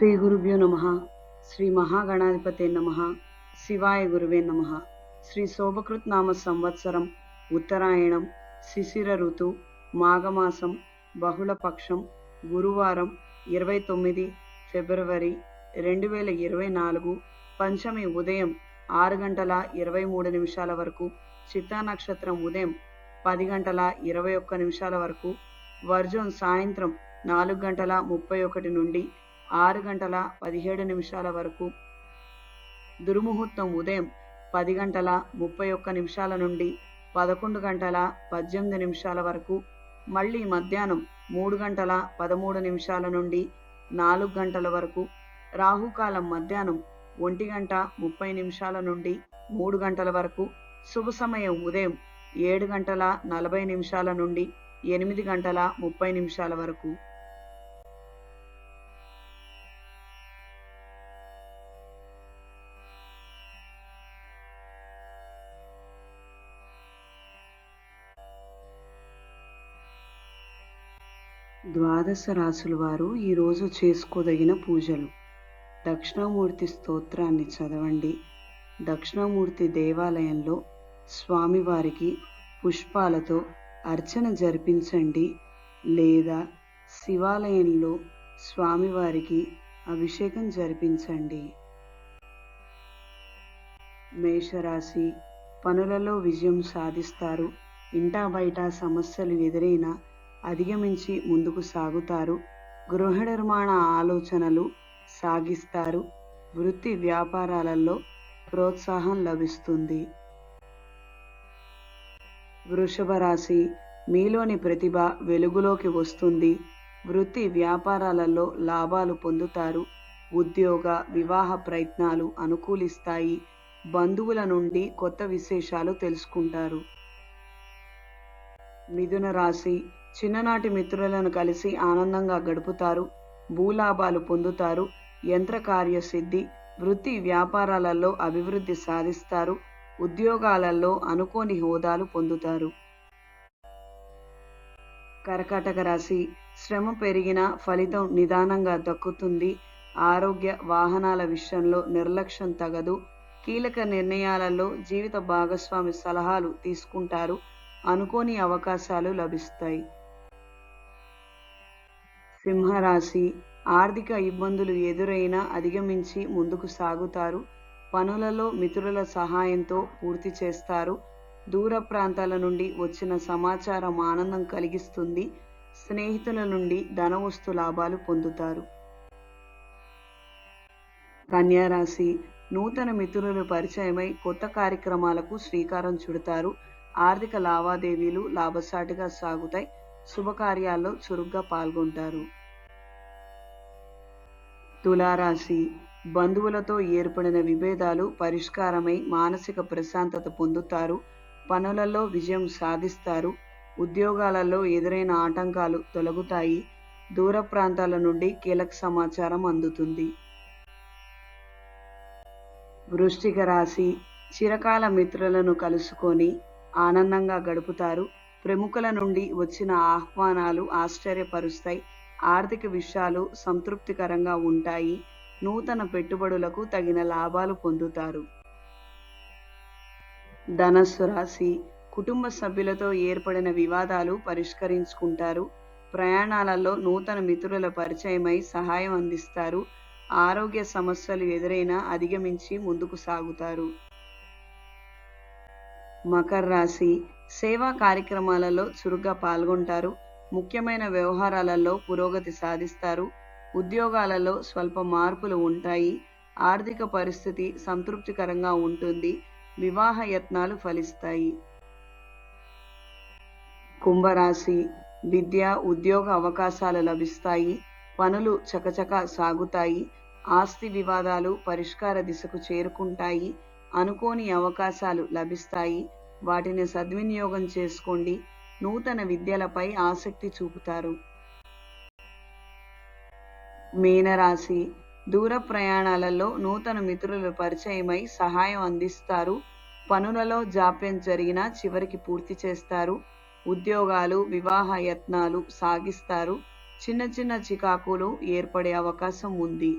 శ్రీ గురుభ్యో నమ. శ్రీ మహాగణాధిపతే నమ. శివాయ గురువే నమ. శ్రీ శోభకృత్ నామ సంవత్సరం ఉత్తరాయణం శిశిర ఋతు మాఘమాసం బహుళపక్షం గురువారం ఇరవై తొమ్మిది ఫిబ్రవరి రెండు వేల ఇరవై నాలుగు పంచమి ఉదయం ఆరు గంటల ఇరవై మూడు నిమిషాల వరకు చిత్తా నక్షత్రం ఉదయం పది గంటల ఇరవై ఒక్క నిమిషాల వరకు వర్జం సాయంత్రం నాలుగు గంటల ముప్పై ఒకటి నుండి ఆరు గంటల పదిహేడు నిమిషాల వరకు. దుర్ముహూర్తం ఉదయం పది గంటల ముప్పై ఒక్క నిమిషాల నుండి పదకొండు గంటల పద్దెనిమిది నిమిషాల వరకు. మళ్ళీ మధ్యాహ్నం మూడు గంటల పదమూడు నిమిషాల నుండి నాలుగు గంటల వరకు. రాహుకాలం మధ్యాహ్నం ఒంటి గంట ముప్పై నిమిషాల నుండి మూడు గంటల వరకు. శుభ సమయం ఉదయం ఏడు గంటల నలభై నిమిషాల నుండి ఎనిమిది గంటల ముప్పై నిమిషాల వరకు. ద్వాదశ రాసుల వారు ఈరోజు చేసుకోదగిన పూజలు. దక్షిణామూర్తి స్తోత్రాన్ని చదవండి. దక్షిణామూర్తి దేవాలయంలో స్వామివారికి పుష్పాలతో అర్చన జరిపించండి లేదా శివాలయంలో స్వామివారికి అభిషేకం జరిపించండి. మేషరాశి పనులలో విజయం సాధిస్తారు. ఇంటా బయట సమస్యలు ఎదురైనా అధిగమించి ముందుకు సాగుతారు. గృహ నిర్మాణ ఆలోచనలు సాగిస్తారు. వృత్తి వ్యాపారాలలో ప్రోత్సాహం లభిస్తుంది. వృషభ రాశి మీలోని ప్రతిభ వెలుగులోకి వస్తుంది. వృత్తి వ్యాపారాలలో లాభాలు పొందుతారు. ఉద్యోగ వివాహ ప్రయత్నాలు అనుకూలిస్తాయి. బంధువుల నుండి కొత్త విశేషాలు తెలుసుకుంటారు. మిథున రాశి చిన్ననాటి మిత్రులను కలిసి ఆనందంగా గడుపుతారు భూలాభాలు పొందుతారు యంత్ర కార్యసిద్ధి వృత్తి వ్యాపారాలలో అభివృద్ధి సాధిస్తారు ఉద్యోగాలలో అనుకోని హోదాలు పొందుతారు. కర్కాటక రాశి శ్రమ పెరిగిన ఫలితం నిదానంగా దక్కుతుంది ఆరోగ్య వాహనాల విషయంలో నిర్లక్ష్యం తగదు కీలక నిర్ణయాలలో జీవిత భాగస్వామి సలహాలు తీసుకుంటారు అనుకోని అవకాశాలు లభిస్తాయి. సింహరాశి. ఆర్థిక ఇబ్బందులు ఎదురైనా అధిగమించి ముందుకు సాగుతారు. పనులలో మిత్రుల సహాయంతో పూర్తి చేస్తారు. దూర ప్రాంతాల నుండి వచ్చిన సమాచారం ఆనందం కలిగిస్తుంది. స్నేహితుల నుండి ధనవస్తు లాభాలు పొందుతారు. కన్యారాశి. నూతన మిత్రులు పరిచయమై కొత్త కార్యక్రమాలకు శ్రీకారం చుడతారు. ఆర్థిక లావాదేవీలు లాభసాటిగా సాగుతాయి. శుభకార్యాల్లో చురుగ్గా పాల్గొంటారు. తులారాశి బంధువులతో ఏర్పడిన విభేదాలు పరిష్కారమై మానసిక ప్రశాంతత పొందుతారు. పనులలో విజయం సాధిస్తారు. ఉద్యోగాలలో ఎదురైన ఆటంకాలు తొలగుతాయి. దూర ప్రాంతాల నుండి కీలక సమాచారం అందుతుంది. వృష్టిక రాశి చిరకాల మిత్రులను కలుసుకొని ఆనందంగా గడుపుతారు. ప్రముఖుల నుండి వచ్చిన ఆహ్వానాలు ఆశ్చర్యపరుస్తాయి. ఆర్థిక విషయాలు సంతృప్తికరంగా ఉంటాయి. నూతన పెట్టుబడులకు తగిన లాభాలు పొందుతారు. ధనస్సు రాశి కుటుంబ సభ్యులతో ఏర్పడిన వివాదాలు పరిష్కరించుకుంటారు. ప్రయాణాలలో నూతన మిత్రుల పరిచయమై సహాయం అందిస్తారు. ఆరోగ్య సమస్యలు ఎదురైనా అధిగమించి ముందుకు సాగుతారు. మకర రాశి సేవా కార్యక్రమాలలో చురుగ్గా పాల్గొంటారు. ముఖ్యమైన వ్యవహారాలలో పురోగతి సాధిస్తారు. ఉద్యోగాలలో స్వల్ప మార్పులు ఉంటాయి. ఆర్థిక పరిస్థితి సంతృప్తికరంగా ఉంటుంది. వివాహ యత్నాలు ఫలిస్తాయి. కుంభరాశి విద్య ఉద్యోగ అవకాశాలు లభిస్తాయి. పనులు చకచక సాగుతాయి. ఆస్తి వివాదాలు పరిష్కార దిశకు చేరుకుంటాయి. అనుకోని అవకాశాలు లభిస్తాయి. వాటిని సద్వినియోగం చేసుకోండి. నూతన విద్యలపై ఆసక్తి చూపుతారు. మీనరాశి దూర ప్రయాణాలలో నూతన మిత్రులు పరిచయమై సహాయం అందిస్తారు. పనులలో జాప్యం జరిగినా చివరికి పూర్తి చేస్తారు. ఉద్యోగాలు వివాహ యత్నాలు సాగిస్తారు. చిన్న చిన్న చికాకులు ఏర్పడే అవకాశం ఉంది.